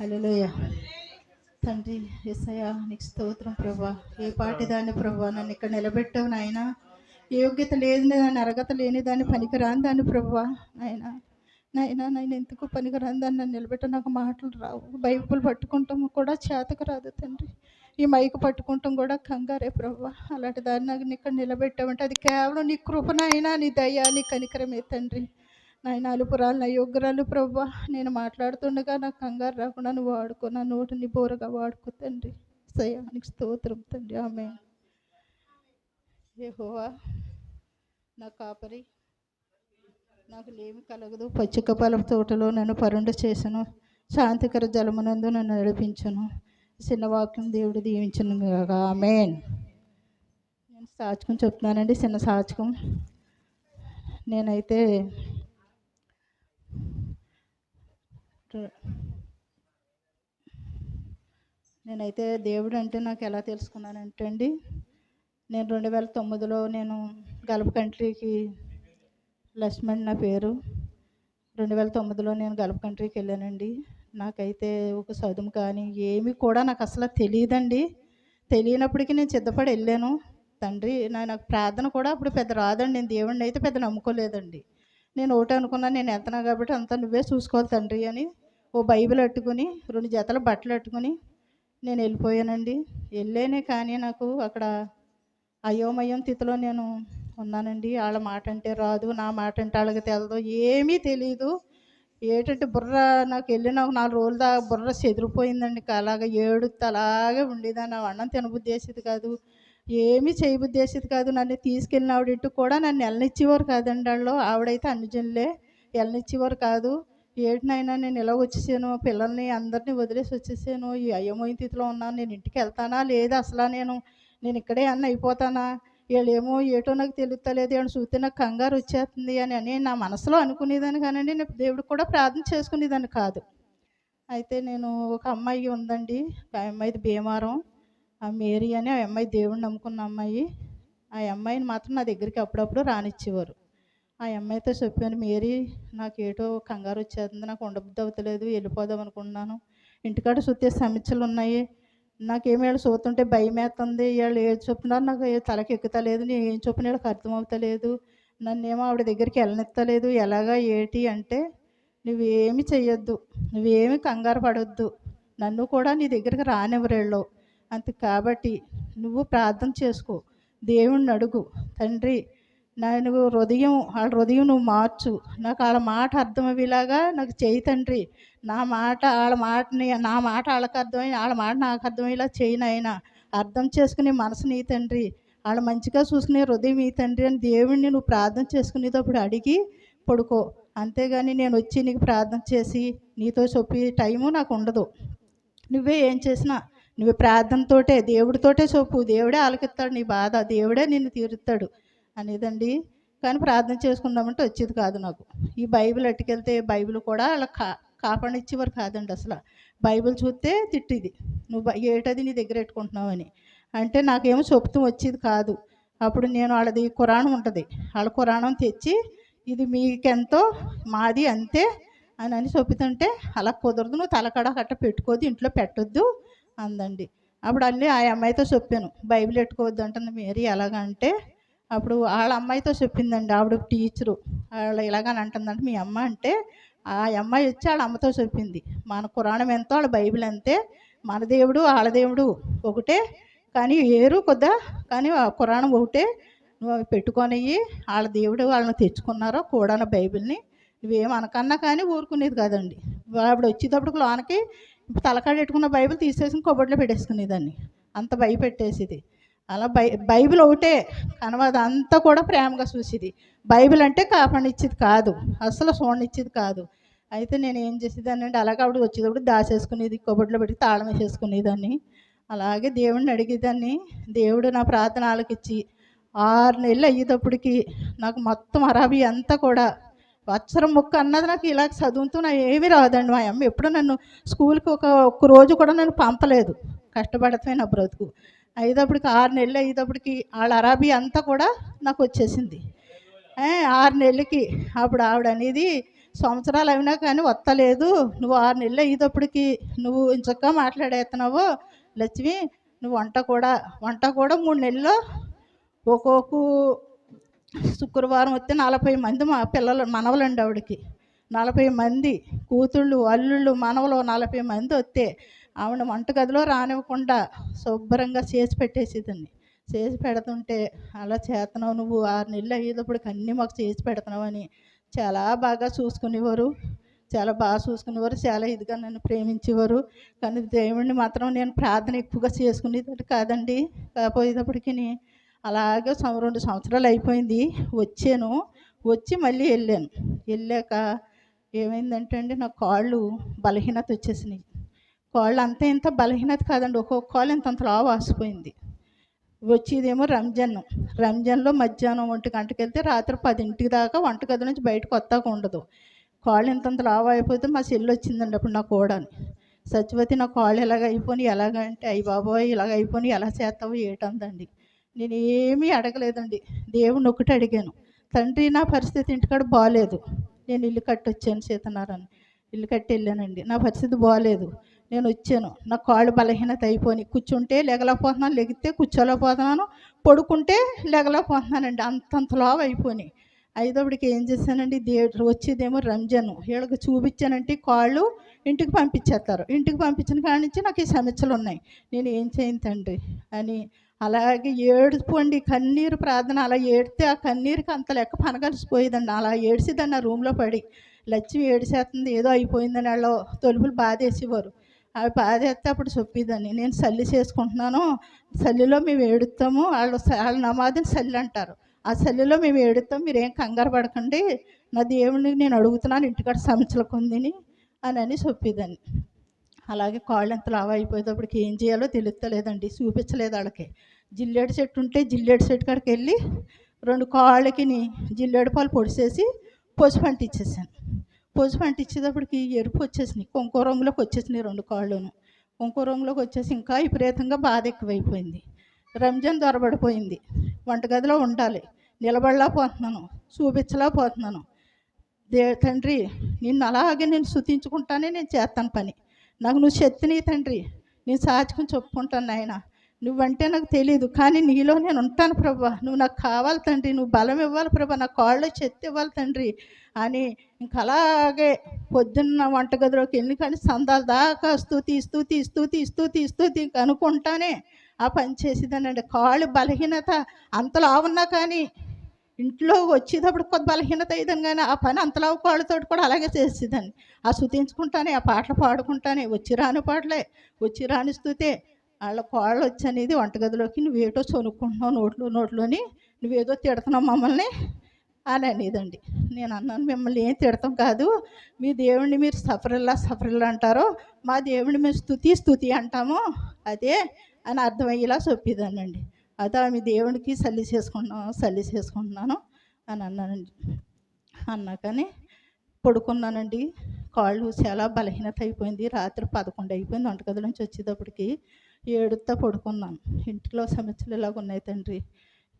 హల్లెలూయా. తండ్రి ఎస్ఐయా నీకు స్తోత్రం ప్రభా. ఏ పాటి దాన్ని ప్రభా నన్ను ఇక్కడ నిలబెట్టావు నాయన. యోగ్యత లేని దాన్ని అర్హత లేని దాన్ని పనికిరాని దాన్ని ప్రభా. నాయన నాయన నేను ఎందుకు పనికిరాని దాన్ని నన్ను నిలబెట్ట నాకు మాటలు రావు. బైబుల్ పట్టుకుంటాం కూడా చేతకు రాదు తండ్రి. ఈ మైకు పట్టుకుంటాం కూడా కంగారే ప్రభా. అలాంటి దాన్ని నాకు ఇక్కడ నిలబెట్టావంటే అది కేవలం నీ కృపనైనా నీ దయ నీ కనికరమే తండ్రి. నాయన అలుపురాలు నా ప్రభా నేను మాట్లాడుతుండగా నాకు కంగారు రాకుండా నువ్వు వాడుకో నా నోటిని బోరగా వాడుకో తండ్రి. సయానికి స్తోత్రం తండ్రి. ఆమె యెహోవా నా కాపరి నాకు లేమి కలగదు. పచ్చిక పొలం తోటలో నన్ను పరుండు చేసను. శాంతికర జలమునందు నన్ను నడిపించను. చిన్న వాక్యం దేవుడు దీవించను ఆమెన్. నేను సాచకం చెప్తున్నానండి చిన్న సాచకం నేనైతే నేనైతే దేవుడు అంటే నాకు ఎలా తెలుసుకున్నానంటే అండి నేను రెండు వేల తొమ్మిదిలో నేను గల్ఫ్ కంట్రీకి లక్ష్మణ్ నా పేరు. రెండు వేల తొమ్మిదిలో నేను గల్ఫ్ కంట్రీకి వెళ్ళానండి. నాకైతే ఒక చదువు కానీ ఏమి కూడా నాకు అసలు తెలియదండి. తెలియనప్పటికీ నేను సిద్ధపడి వెళ్ళాను. తండ్రి నా నాకు ప్రార్థన కూడా అప్పుడు పెద్ద రాదండి. నేను దేవుడిని అయితే పెద్ద నమ్ముకోలేదండి. నేను ఒకటి అనుకున్నాను నేను వెళ్తున్నాను కాబట్టి అంతా నువ్వే చూసుకోవాలి తండ్రి అని. ఓ బైబిల్ అట్టుకుని రెండు జతల బట్టలు అట్టుకుని నేను వెళ్ళిపోయానండి. వెళ్ళేనే కానీ నాకు అక్కడ అయోమయం స్థితిలో నేను ఉన్నానండి. వాళ్ళ మాట అంటే రాదు నా మాట అంటే వాళ్ళకి తెలదు ఏమీ తెలియదు ఏంటంటే బుర్ర నాకు వెళ్ళిన ఒక నాలుగు రోజుల దాకా బుర్ర చెదిరిపోయిందండి. అలాగ ఏడుస్తూ అలాగే ఉండేదాన్ని. అన్నం తినబుద్ధి కాదు. ఏమీ చేయబుద్ధి కాదు. నన్ను తీసుకెళ్ళిన ఆవిడ ఇంటూ కూడా నన్ను ఎల్లనిచ్చేవారు కాదండి వాళ్ళు. ఆవిడైతే అన్ని జనులే వెళ్ళనిచ్చేవారు కాదు. ఏటినైనా నేను ఇలా వచ్చేసాను పిల్లల్ని అందరినీ వదిలేసి వచ్చేసాను ఈ అయోమయ స్థితిలో ఉన్నాను నేను ఇంటికి వెళ్తానా లేదా అసలు నేను నేను ఇక్కడే అన్న అయిపోతానా? వీళ్ళేమో ఏటో నాకు తెలుస్తలేదు అని చూస్తే నాకు కంగారు వచ్చేస్తుంది అని అని నా మనసులో అనుకునేదాన్ని కానండి నేను దేవుడికి కూడా ప్రార్థన చేసుకునేదాన్ని కాదు. అయితే నేను ఒక అమ్మాయి ఉందండి ఆ అమ్మాయిది భీమారం ఆ మేరీ అని ఆ అమ్మాయి దేవుడిని నమ్ముకున్న అమ్మాయి. ఆ అమ్మాయిని మాత్రం నా దగ్గరికి అప్పుడప్పుడు రానిచ్చేవారు. ఆ అమ్మాయితో చెప్పాను మేరీ నాకు ఏటో కంగారు వచ్చేస్తుంది నాకు ఉండబుద్ధి అవుతలేదు వెళ్ళిపోదాం అనుకున్నాను ఇంటికాడ చూస్తే సమస్యలు ఉన్నాయి. నాకేమి వీళ్ళు చూస్తుంటే భయం వేస్తుంది. వీళ్ళు ఏది చెప్తున్నారు నాకు తలకి ఎక్కుతలేదు నేను ఏం చెప్పిన వీళ్ళకి అర్థం అవుతలేదు నన్నేమో ఆవిడ దగ్గరికి వెళ్ళనిస్తలేదు. ఎలాగా ఏటి అంటే నువ్వేమి చెయ్యొద్దు నువ్వేమి కంగారు పడొద్దు. నన్ను కూడా నీ దగ్గరికి రానివ్వరేళ్ళు. అంతే కాబట్టి నువ్వు ప్రార్థన చేసుకో. దేవుణ్ణి అడుగు. తండ్రి నేను హృదయం వాళ్ళ హృదయం నువ్వు మార్చు. నాకు వాళ్ళ మాట అర్థమయ్యేలాగా నాకు చేయి తండ్రి. నా మాట వాళ్ళ మాటని నా మాట వాళ్ళకి అర్థమై వాళ్ళ మాట నాకు అర్థమయ్యేలా చేయను ఆయన అర్థం చేసుకునే మనసు నీ తండ్రి. వాళ్ళు మంచిగా చూసుకునే హృదయం ఈ తండ్రి అని దేవుడిని నువ్వు ప్రార్థన చేసుకునేటప్పుడు అడిగి పడుకో. అంతేగాని నేను వచ్చి నీకు ప్రార్థన చేసి నీతో చెప్పే టైము నాకు ఉండదు. నువ్వే ఏం చేసినా నువ్వు ప్రార్థనతోటే దేవుడితోటే చెప్పు. దేవుడే ఆలకిస్తాడు నీ బాధ. దేవుడే నిన్ను తీరుస్తాడు. అనేదండి. కానీ ప్రార్థన చేసుకుందామంటే వచ్చేది కాదు నాకు. ఈ బైబిల్ అట్టుకెళ్తే బైబిల్ కూడా అలా కా కాపాడిచ్చేవారు కాదండి అసలు. బైబిల్ చూస్తే తిట్టిది. నువ్వు ఏటది నీ దగ్గర పెట్టుకుంటున్నావు అని. అంటే నాకేమో చెప్తూ వచ్చేది కాదు. అప్పుడు నేను వాళ్ళది కురాణం ఉంటుంది. వాళ్ళ కురాణం తెచ్చి ఇది మీకెంతో మాది అంతే అని అని చెప్తుంటే అలా కుదరదు. నువ్వు తలకడ కట్ట పెట్టుకోదు ఇంట్లో పెట్టొద్దు అందండి. అప్పుడు అన్నీ ఆ అమ్మాయితో చెప్పాను. బైబిల్ పెట్టుకోవద్దు అంటుంది. మేరీ ఎలాగంటే అప్పుడు వాళ్ళ అమ్మాయితో చెప్పిందండి. ఆవిడ టీచరు. వాళ్ళు ఇలాగని అంటుందంటే మీ అమ్మ అంటే ఆ అమ్మాయి వచ్చి వాళ్ళ అమ్మతో చెప్పింది. మన పురాణం ఎంతో వాళ్ళ బైబిల్ అంతే. మన దేవుడు వాళ్ళ దేవుడు ఒకటే. కానీ ఏరు కొద్దా కానీ ఆ పురాణం ఒకటే. నువ్వు పెట్టుకొని వాళ్ళ దేవుడు వాళ్ళని తెచ్చుకున్నారో కూడా బైబిల్ని. నువ్వేం అనకన్నా కానీ ఊరుకునేది కాదండి. ఆవిడ వచ్చేటప్పుడు లోనకి తలకాడ పెట్టుకున్న బైబిల్ తీసేసి కొబ్బరిలో పెట్టేసుకునేదాన్ని. అంత భయపెట్టేసేది. అలా బై బైబిల్ ఒకటే కనవది అంతా కూడా ప్రేమగా చూసేది. బైబిల్ అంటే కాపాడిచ్చేది కాదు. అసలు చూడనిచ్చేది కాదు. అయితే నేను ఏం చేసేదాన్ని అంటే అలాగే ఆవిడ వచ్చేటప్పుడు దాచేసుకునేది కబోర్డ్లో పెట్టి తాళం వేసేసుకునేదాన్ని. అలాగే దేవుడిని అడిగేదాన్ని. దేవుడు నా ప్రార్థన ఆలకిచ్చి ఆరు నెలలు అయ్యేటప్పటికి నాకు మొత్తం అరాబీ అంతా కూడా అక్షరం ముక్క అన్నది నాకు ఇలా చదువుతూ నా ఏమీ రాదండి. మా అమ్మ ఎప్పుడూ నన్ను స్కూల్కి ఒక ఒక్క రోజు కూడా నన్ను పంపలేదు. కష్టపడతాయి నా బ్రతుకు. అయ్యేటప్పటికి ఆరు నెలలు అయ్యేటప్పటికి వాళ్ళ అరాబీ అంతా కూడా నాకు వచ్చేసింది. ఆరు నెలలకి అప్పుడు ఆవిడ అనేది సంవత్సరాలు అయినా కానీ వత్తలేదు. నువ్వు ఆరు నెలలు అయ్యేటప్పటికి నువ్వు ఇంచక్క మాట్లాడేస్తున్నావు లక్ష్మి నువ్వు వంట కూడా వంట కూడా మూడు నెలల్లో ఒక్కొక్క శుక్రవారం వస్తే నలభై మంది మా పిల్లలు మనవలండి ఆవిడకి. నలభై మంది కూతుళ్ళు అల్లుళ్ళు మనవలు నలభై మంది వస్తే ఆవిడ వంటగదిలో రానివ్వకుండా శుభ్రంగా చేసి పెట్టేసేదాన్ని చేసి పెడుతుంటే అలా చేస్తున్నావు నువ్వు ఆరు నెలలు అయ్యేటప్పుడు అన్నీ మాకు చేసి పెడుతున్నావు అని చాలా బాగా చూసుకునేవారు. చాలా బాగా చూసుకునేవారు. చాలా ఇదిగా నన్ను ప్రేమించేవారు. కానీ దేవుణ్ణి మాత్రం నేను ప్రార్థన ఎక్కువగా చేసుకునేది కాదండి. కాకపోయేటప్పటికి అలాగే సం- రెండు సంవత్సరాలు అయిపోయింది. వచ్చాను. వచ్చి మళ్ళీ వెళ్ళాను. వెళ్ళాక ఏమైందంటే అండి నా కాళ్ళు బలహీనత వచ్చేసినాయి. కాళ్ళు అంత ఇంత బలహీనత కాదండి. ఒక్కొక్క కాళ్ళు ఇంత అంత లావు ఆసిపోయింది. వచ్చేదేమో రంజాన్. రంజాన్లో మధ్యాహ్నం ఒంటి గంటకి వెళ్తే రాత్రి పదింటికి దాకా వంటగది నుంచి బయటకు వస్తాక ఉండదు. కాళ్ళు ఇంతంత లావు అయిపోతే మా చెల్లి వచ్చిందండి అప్పుడు నా కోడని. సత్యవతి నా కాళ్ళు ఎలాగ అయిపోయి ఎలాగంటే అయ్యి బాబోయ్ ఇలాగ అయిపోయి ఎలా చేస్తావు ఏటందండి నేను ఏమీ అడగలేదండి. దేవుని ఒకటి అడిగాను. తండ్రి నా పరిస్థితి ఇంటికాడ బాగాలేదు నేను ఇల్లు కట్టి వచ్చాను సీతనారాయణ ఇల్లు కట్టి వెళ్ళానండి. నా పరిస్థితి బాగాలేదు నేను వచ్చాను. నా కాళ్ళు బలహీనత అయిపోయి కూర్చుంటే లెగలేకపోతున్నాను. లెగితే కూర్చోలేకపోతున్నాను. పడుకుంటే లెగలేకపోతున్నానండి. అంతంత లావు అయిపోయినాయి. ఐదోడికి ఏం చేశానండి? దేవుడు వచ్చేదేమో రంజాన్. వీళ్ళకి చూపించానంటే కాళ్ళు ఇంటికి పంపించేస్తారు. ఇంటికి పంపించిన కాడి నుంచి నాకు ఈ సమస్యలు ఉన్నాయి. నేను ఏం చేయను తండ్రి? అని అలాగే ఏడుపుండి కన్నీరు ప్రార్థన అలా ఏడితే ఆ కన్నీరుకి అంత లెక్క పనగలిసిపోయేదండి. అలా ఏడిసిదండి ఆ రూమ్లో పడి. లక్ష్మి ఏడిసేస్తుంది ఏదో అయిపోయిందని వాళ్ళు తలుపులు బాధేసేవారు. అవి పాదేస్తే అప్పుడు చెప్పేదాన్ని నేను సల్లి చేసుకుంటున్నాను సల్లిలో మేము ఏడుస్తాము వాళ్ళు వాళ్ళ నమాదిని సల్లి అంటారు. ఆ సల్లిలో మేము ఏడుస్తాం మీరేం కంగారు పడకండి నా దేవుడిని నేను అడుగుతున్నాను ఇంటికాడ సమస్యలకు ఉందని అని అని చెప్పేదాన్ని అలాగే కాళ్ళు ఎంత లావు అయిపోయేటప్పటికి ఏం చేయాలో తెలుస్తలేదండి చూపించలేదు వాళ్ళకి జిల్లేడు చెట్టు ఉంటే జిల్లేడు చెట్టు కాడికి వెళ్ళి రెండు కాళ్ళకి జిల్లేడు పాలు పొడిసేసి పసుపు అంటించేసాను పసుపు అంటించేటప్పటికి ఎరుపు వచ్చేసినాయి. కొంకో రంగులోకి వచ్చేసినాయి రెండు కాళ్ళును. కొంకో రంగులోకి వచ్చేసి ఇంకా విపరీతంగా బాధ ఎక్కువైపోయింది. రంజాన్ దొరబడిపోయింది వంటగదిలో ఉండాలి. నిలబడలేకపోతున్నాను. చూపించలేకపోతున్నాను. దే తండ్రి నిన్ను అలాగే నేను శుతించుకుంటానే నేను చేస్తాను పని. నాకు నువ్వు శక్తిని తండ్రి. నేను సాచుకుని చెప్పుకుంటాను నాయన. నువ్వంటే నాకు తెలియదు కానీ నీలో నేను ఉంటాను ప్రభా. నువ్వు నాకు కావాలి తండ్రి నువ్వు బలం ఇవ్వాలి ప్రభా నా కాళ్ళు చెత్త ఇవ్వాలి తండ్రి అని ఇంక అలాగే పొద్దున్న వంటగదిలోకి వెళ్ళి కానీ సందాల దాకా స్థుతి స్థుతి స్థుతి స్థుతి స్థుతి ఇంక అనుకుంటానే ఆ పని చేసేదానండి. కాళ్ళు బలహీనత అంతలా ఉన్నా కానీ ఇంట్లో వచ్చేటప్పుడు కొద్ది బలహీనత అయ్యేదాన్ని కానీ ఆ పని అంతలా కాళ్ళతో కూడా అలాగే చేసేదాన్ని. ఆ స్థుతించుకుంటానే ఆ పాటలు పాడుకుంటానే వచ్చి రాని పాటలే వచ్చి రాని స్థుతే వాళ్ళ కోళ్ళు వచ్చి అనేది వంటగదిలోకి నువ్వేటో చనుక్కుంటున్నావు నోట్లో నోట్లోని నువ్వేదో తిడుతున్నావు మమ్మల్ని అని అనేదండి. నేను అన్నాను మిమ్మల్ని ఏం తిడతాం కాదు మీ దేవుడిని మీరు సఫరిల్లా సఫరిల్లా అంటారో మా దేవుడిని మేము స్థుతి స్థుతి అంటాము అదే అని అర్థమయ్యేలా చెప్పేదానండి అదే మీ దేవుడికి సల్లి చేసుకుంటున్నాను సల్లి చేసుకుంటున్నాను అని అన్నానండి. అన్నాకని పడుకున్నానండి. కాళ్ళు చాలా బలహీనత అయిపోయింది. రాత్రి పదకొండు అయిపోయింది వంటగది నుంచి వచ్చేటప్పటికి. ఏడుతా పడుకున్నాను. ఇంట్లో సమస్యలు ఇలాగ ఉన్నాయి తండ్రి.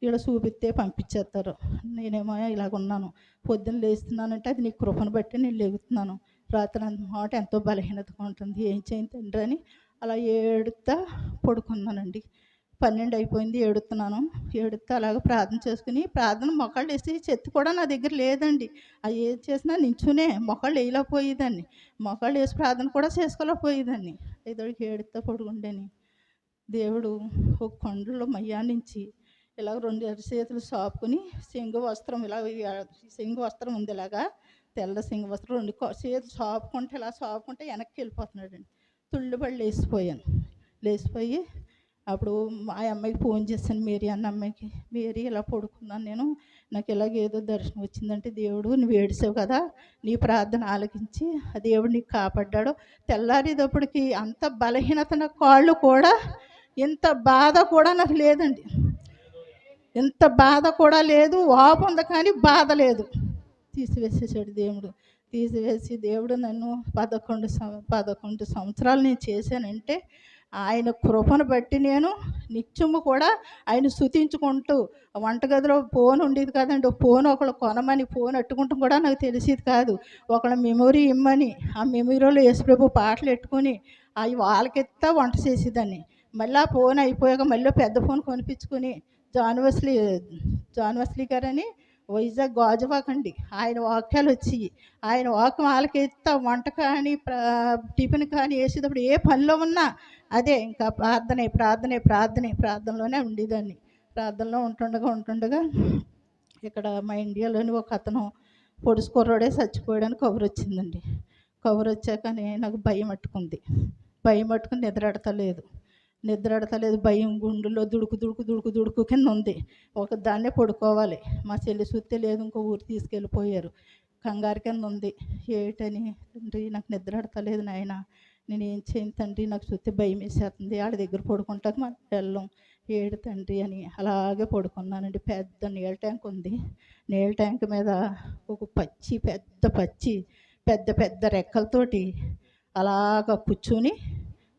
ఇక్కడ చూపిస్తే పంపించేస్తారు నేనేమో ఇలాగ ఉన్నాను పొద్దున్న లేస్తున్నానంటే అది నీ కృపను బట్టి నేను లేగుతున్నాను. రాత్రి అంత మాట ఎంతో బలహీనతగా ఉంటుంది. ఏం చేయను తండ్రి అని అలా ఏడుతా పడుకున్నానండి. పన్నెండు అయిపోయింది ఏడుతున్నాను ఏడుతా అలాగ ప్రార్థన చేసుకుని ప్రార్థన మొక్కళ్ళు వేసి చెత్త కూడా నా దగ్గర లేదండి. అది ఏది చేసినా నించునే మొక్కళ్ళు వేయలేకపోయేదాన్ని. మొక్కళ్ళు వేసి ప్రార్థన కూడా చేసుకోలేకపోయేదాన్ని. ఏదో ఏడుతా పడుకుండేని దేవుడు ఒక కొండలో మయ్యా నుంచి ఇలాగ రెండు అరిచేతులు సాపుకుని సింగు వస్త్రం ఇలా సింగు వస్త్రం ఉంది ఇలాగా తెల్ల సింగు వస్త్రం రెండు చేతులు సాపుకుంటే ఇలా సాపుకుంటే వెనక్కి వెళ్ళిపోతున్నాడండి. తుళ్ళిపడి లేచిపోయాను. లేచిపోయి అప్పుడు మా అమ్మాయికి ఫోన్ చేశాను మేరీ అన్న అమ్మాయికి మేరీ ఇలా పడుకున్నాను నేను నాకు ఇలాగ ఏదో దర్శనం వచ్చిందంటే దేవుడు నువ్వు ఏడిసావు కదా నీ ప్రార్థన ఆలకించి ఆ దేవుడు నీకు కాపాడ్డాడు. తెల్లారేటప్పటికి అంత బలహీనత నా కాళ్ళు కూడా ఇంత బాధ కూడా నాకు లేదండి. ఇంత బాధ కూడా లేదు వాపు ఉంది కానీ బాధ లేదు. తీసివేసేసాడు దేవుడు. తీసివేసి దేవుడు నన్ను పదకొండు సం- పదకొండు సంవత్సరాలు నేను చేశానంటే ఆయన కృపను బట్టి నేను నిత్యము కూడా ఆయన శుతించుకుంటూ వంటగదిలో ఫోన్ ఉండేది కదండి. ఫోన్ ఒకళ్ళు కొనమని ఫోన్ అట్టుకుంటాం కూడా నాకు తెలిసేది కాదు. ఒకళ్ళ మెమొరీ ఇమ్మని ఆ మెమొరీలో యేసుప్రభు పాటలు పెట్టుకొని అవి వాళ్ళకెత్తా వంట చేసేదాన్ని. మళ్ళీ ఆ ఫోన్ అయిపోయాక మళ్ళీ పెద్ద ఫోన్ కొనిపించుకుని జాన్ వెస్లీ జాన్ గారని వైజాగ్ గాజువాకండి ఆయన వాక్యాలు వచ్చి ఆయన వాక్యం వాళ్ళకి ఎత్తా వంట కానీ టిఫిన్ కానీ వేసేటప్పుడు ఏ పనిలో ఉన్నా అదే ఇంకా ప్రార్థనే ప్రార్థనే ప్రార్థనే ప్రార్థనలోనే ఉండేదాన్ని. ప్రార్థనలో ఉంటుండగా ఉంటుండగా ఇక్కడ మా ఇండియాలోని ఒక అతను పొడుచుకుర్రోడే చచ్చిపోయాడని కబురు వచ్చిందండి. కబురు వచ్చాకనే నాకు భయం పట్టుకుంది. భయం పట్టుకుని నిద్రడతలేదు నిద్రడతలేదు భయం గుండెలో దుడుకు దుడుకు దుడుకు దుడుకు కింద ఉంది. ఒక దాన్నే పడుకోవాలి. మా చెల్లి సుత్తే లేదు ఇంకో ఊరు తీసుకెళ్ళిపోయారు. కంగారు కింద ఉంది. ఏటని? తండ్రి నాకు నిద్రడతలేదు నాయన. నేను ఏం చేయను తండ్రి నాకు సుత్తి భయం వేసేస్తుంది. ఆడ దగ్గర పడుకుంటాక మనం వెళ్ళం. ఏడు తండ్రి అని అలాగే పడుకున్నానండి. పెద్ద నీళ్ళ ట్యాంక్ ఉంది. నీళ్ళ ట్యాంక్ మీద ఒక పచ్చి పెద్ద పచ్చి పెద్ద పెద్ద రెక్కలతోటి అలాగ కూర్చొని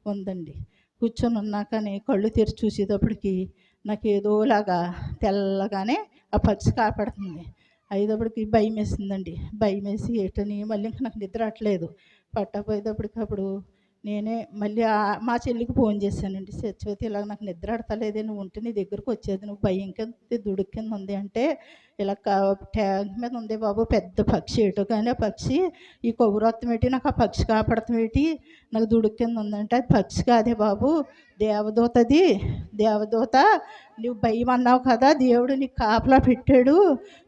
ఉందండి. కూర్చొని ఉన్నాకనే కళ్ళు తెరిచి చూసేటప్పటికి నాకు ఏదోలాగా తెల్లగానే ఆ పచ్చి కాపాడుతుంది. అయ్యేటప్పటికి భయం వేసిందండి భయం వేసి ఏటని మళ్ళీ ఇంకా నాకు నిద్ర రావట్లేదు. పట్టపోయేటప్పటికప్పుడు నేనే మళ్ళీ మా చెల్లికి ఫోన్ చేశానండి. చచ్చిపోతే ఇలాగ నాకు నిద్ర ఆడతలేదే నువ్వు ఉంటే నీ దగ్గరకు వచ్చేది నువ్వు భయం కింద దుడుకు కింద ఉంది అంటే ఇలా ట్యాంక్ మీద ఉంది బాబు పెద్ద పక్షి ఏటో కానీ ఆ పక్షి ఈ కొవ్వురత్తం ఏంటి నాకు ఆ పక్షి కాపాడతం ఏంటి నాకు దుడుకు కింద ఉందంటే అది పక్షి కాదే బాబు దేవదూతది దేవదూత నువ్వు భయం అన్నావు కదా దేవుడు నీకు కాపలా పెట్టాడు.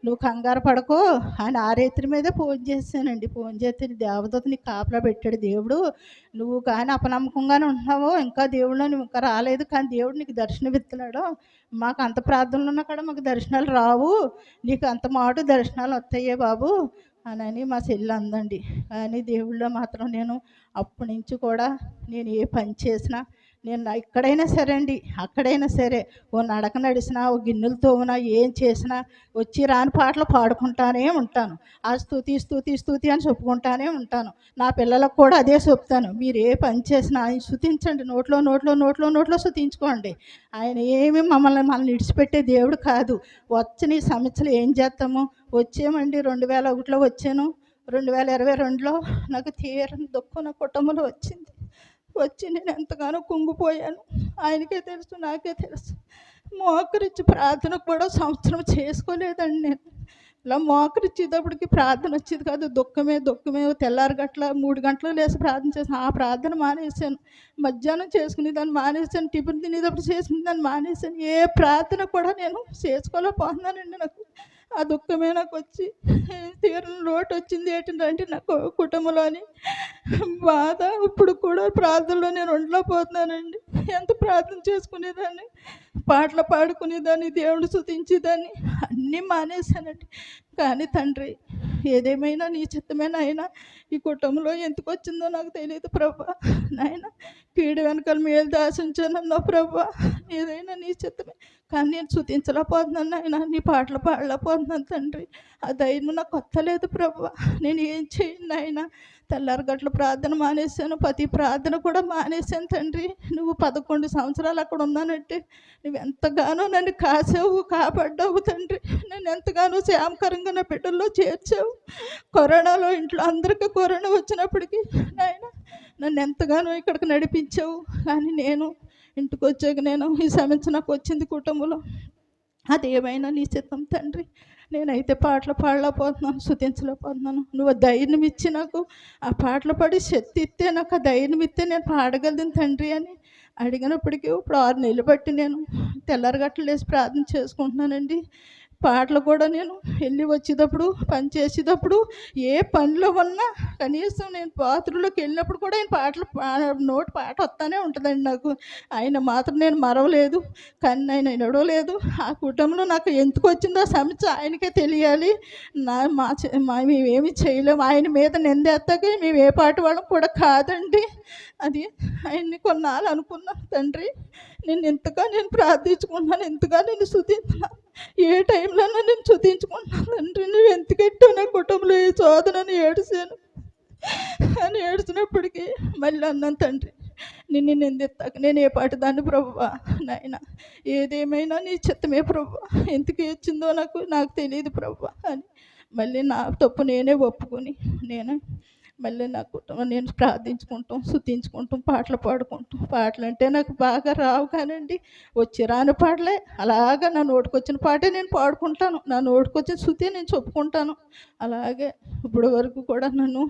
నువ్వు కంగారు పడకో. అని ఆ రైతుల మీదే ఫోన్ చేశానండి. ఫోన్ చేస్తే దేవదూత నీకు కాపలా పెట్టాడు దేవుడు. నువ్వు కానీ అపనమ్మకంగానే ఉంటున్నావు ఇంకా దేవుడు నువ్వు ఇంకా రాలేదు కానీ దేవుడు నీకు దర్శనం ఇస్తున్నాడు. మాకు అంత ప్రార్థనలు ఉన్నా కూడా మాకు దర్శనాలు రావు. నీకు అంత మాట దర్శనాలు వస్తాయే బాబు. అని మా చెల్లి అందండి. కానీ దేవుళ్ళో మాత్రం నేను అప్పటి నుంచి కూడా నేను ఏ పని చేసినా నేను ఎక్కడైనా సరే అండి అక్కడైనా సరే. ఓ నడక నడిచినా ఓ గిన్నెలు తోమినా ఏం చేసినా వచ్చి రాని పాటలు పాడుకుంటానే ఉంటాను. ఆ స్థుతి స్థుతి స్థుతి అని చెప్పుకుంటానే ఉంటాను. నా పిల్లలకు కూడా అదే చెప్తాను. మీరు ఏ పని చేసినా ఆయన శుతించండి నోట్లో నోట్లో నోట్లో నోట్లో శుతించుకోండి ఆయన ఏమి మమ్మల్ని మనల్ని విడిచిపెట్టే దేవుడు కాదు. వచ్చిన ఈ సమస్యలు ఏం చేస్తాము? వచ్చామండి రెండు వేల ఒకటిలో వచ్చాను. రెండు వేల ఇరవై రెండులో నాకు తీరని దుఃఖం నా కుటుంబంలో వచ్చింది. వచ్చి నేను ఎంతగానో కుంగిపోయాను. ఆయనకే తెలుసు నాకే తెలుసు. మోకరించి ప్రార్థన కూడా సంవత్సరం చేసుకోలేదండి నేను. ఇలా మోకరిచ్చేటప్పటికి ప్రార్థన వచ్చేది కాదు దుఃఖమే దుఃఖమే. తెల్లారి గట్ల మూడు గంటలు లేసి ప్రార్థన చేసాను ఆ ప్రార్థన మానేశాను. మధ్యాహ్నం చేసుకునేదాన్ని మానేశాను టిఫిన్ తినేటప్పుడు చేసుకునేదాన్ని మానేశాను. ఏ ప్రార్థన కూడా నేను చేసుకోలేకపోతున్నానండి నాకు. ఆ దుఃఖమే నాకు వచ్చి తీరని లోటు వచ్చింది ఏంటంటే నాకు కుటుంబంలోని బాధ. ఇప్పుడు కూడా ప్రార్థనలో నేను ఉండలేకపోతున్నానండి ఎంత ప్రార్థన చేసుకునేదాన్ని? పాటలు పాడుకునేదాన్ని దేవుడు స్థుతించేదాన్ని అన్నీ మానేశానండి. కానీ తండ్రి ఏదేమైనా నీ చిత్తమైన అయినా ఈ కుటుంబంలో ఎందుకు వచ్చిందో నాకు తెలియదు ప్రభా. నాయన కీడు వెనకాల మేలు దాసించానన్నా ప్రభా. ఏదైనా నీ చిత్తమే కానీ నేను శుతించలేకపోతున్నాను నాయన నీ పాటలు పాడలేకపోతున్నాను తండ్రి. ఆ ధైర్యం నాకు కొత్తలేదు ప్రభా. నేను ఏం చేయను నాయన. తెల్లారగట్ల ప్రార్థన మానేశాను ప్రతి ప్రార్థన కూడా మానేశాను తండ్రి. నువ్వు పదకొండు సంవత్సరాలు అక్కడ ఉన్నానంటే నువ్వు ఎంతగానో నన్ను కాసావు కాపాడ్డావు తండ్రి. నేను ఎంతగానో శ్యామకరంగా నా బిడ్డల్లో చేర్చావు. కరోనాలో ఇంట్లో అందరికీ కరోనా వచ్చినప్పటికీ నాయన నన్ను ఎంతగానో ఇక్కడికి నడిపించావు కానీ నేను ఇంటికి వచ్చాక నేను ఈ సమస్య నాకు వచ్చింది కుటుంబంలో. అది ఏమైనా నీ చిత్తం తండ్రి. నేనైతే పాటలు పాడలేకపోతున్నాను శుతించలేకపోతున్నాను. నువ్వు ధైర్యం ఇచ్చి నాకు ఆ పాటలు పాడి శక్తి ఇస్తే నాకు ఆ ధైర్యం ఇస్తే నేను పాడగలను తండ్రి అని అడిగినప్పటికీ ఇప్పుడు ఆరు నెలలు బట్టి నేను తెల్లారగట్లు లేసి ప్రార్థన చేసుకుంటున్నానండి. పాటలు కూడా నేను వెళ్ళి వచ్చేటప్పుడు పని చేసేటప్పుడు ఏ పనిలో ఉన్నా కనీసం నేను బాత్రూంలోకి వెళ్ళినప్పుడు కూడా ఆయన పాటలు పా- నోటి పాట వస్తానే ఉంటుందండి నాకు. ఆయన మాత్రం నేను మరవలేదు. కానీ ఆయన నడవలేదు ఆ కుటుంబంలో నాకు ఎందుకు వచ్చిందో ఆ సమస్య ఆయనకే తెలియాలి. నా మా చే- మా మేమేమి చేయలేము. ఆయన మీద నిందేస్తాక మేము ఏ పాట వాళ్ళం కూడా కాదండి. అది ఆయన్ని కొన్నాళ్ళు అనుకున్నాను తండ్రి. నేను ఎంతగా నేను ప్రార్థించుకున్నాను ఎంతగా నేను శుతిస్తున్నాను ఏ టైంలో నేను చూపించుకుంటున్నాను తండ్రి? నువ్వు ఎంతకెట్టు నా కుటుంబంలో ఏ శోధనని ఏడిసాను అని ఏడ్చినప్పటికీ మళ్ళీ అన్నాను తండ్రి నిన్ను నిందిస్తాక నేను ఏ పాటి దాన్ని ప్రభువా? నాయన ఏదేమైనా నీ చిత్తమే ప్రభు ఎందుకు ఇచ్చిందో నాకు నాకు తెలియదు ప్రభు అని మళ్ళీ నా తప్పు నేనే ఒప్పుకొని నేనే మళ్ళీ నా కుటుంబం నేను ప్రార్థించుకుంటాం శుద్ధించుకుంటాం పాటలు పాడుకుంటాం. పాటలు అంటే నాకు బాగా రావు కానండి వచ్చి రాని పాటలే. అలాగా నా నోటికొచ్చిన పాటే నేను పాడుకుంటాను. నా నోటికొచ్చిన శుద్ధి నేను చెప్పుకుంటాను. అలాగే ఇప్పుడు వరకు కూడా నన్ను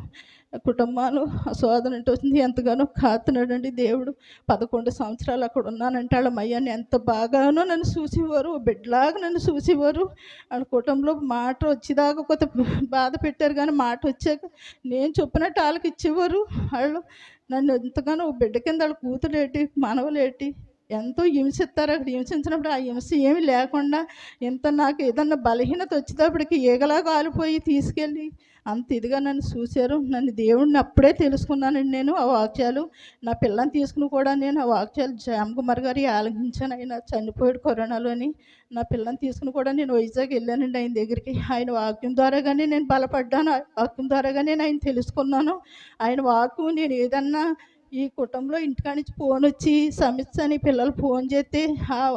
కుటుంబాలు శోధన అంటే వచ్చింది. ఎంతగానో కాతున్నాడండి దేవుడు. పదకొండు సంవత్సరాలు అక్కడ ఉన్నానంటే వాళ్ళ మయ్యాన్ని ఎంత బాగానో నన్ను చూసేవారు. బిడ్డలాగా నన్ను చూసేవారు. వాళ్ళ కుటుంబంలో మాట వచ్చేదాకా కొత్త బాధ పెట్టారు కానీ మాట వచ్చాక నేను చెప్పినట్టు వాళ్ళకి ఇచ్చేవారు. వాళ్ళు నన్ను ఎంతగానో బిడ్డ కింద వాళ్ళ కూతురేటి మనవలేటి ఎంతో హింసిస్తారు. అక్కడ హింసించినప్పుడు ఆ హింస ఏమి లేకుండా ఎంత నాకు ఏదన్నా బలహీనత వచ్చేటప్పటికి ఏగలా కాలిపోయి తీసుకెళ్ళి అంత ఇదిగా నన్ను చూశారు. నన్ను దేవుడిని అప్పుడే తెలుసుకున్నానండి నేను ఆ వాక్యాలు. నా పిల్లని తీసుకుని కూడా నేను ఆ వాక్యాలు జామ్ కుమార్ గారి ఆలకించాను. ఆయన చనిపోయాడు కరోనాలోని. నా పిల్లని తీసుకుని కూడా నేను వైజాగ్ వెళ్ళానండి ఆయన దగ్గరికి. ఆయన వాక్యం ద్వారాగానే నేను బలపడ్డాను. ఆ వాక్యం ద్వారాగానే నేను ఆయన తెలుసుకున్నాను. ఆయన వాక్యం నేను ఏదన్నా ఈ కుటుంబంలో ఇంటికాడ నుంచి ఫోన్ వచ్చి సమస్య అని పిల్లలు ఫోన్ చేస్తే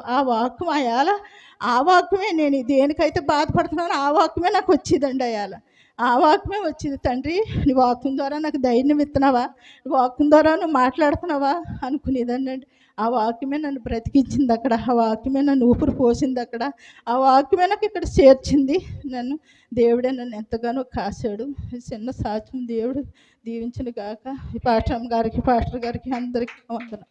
ఆ- వాక్యం అయాల ఆ వాక్యమే నేను దేనికైతే బాధపడుతున్నానో ఆ వాక్యమే నాకు వచ్చేదండి అయాల ఆ వాక్యమే వచ్చింది. తండ్రి నీ వాక్యం ద్వారా నాకు ధైర్యం ఇస్తున్నావా? వాక్యం ద్వారా నువ్వు మాట్లాడుతున్నావా? అనుకునేదండి అండి ఆ వాక్యమే నన్ను బ్రతికించింది అక్కడ ఆ వాక్యమే నన్ను ఊపిరి పోసింది అక్కడ ఆ వాక్యమే నాకు ఇక్కడ చేర్చింది. నన్ను దేవుడే నన్ను ఎంతగానో కాశాడు. చిన్న సాక్ష్యం దేవుడు దీవించిన గాక. ఈ పాఠం గారికి పాస్టర్ గారికి అందరికీ వందనం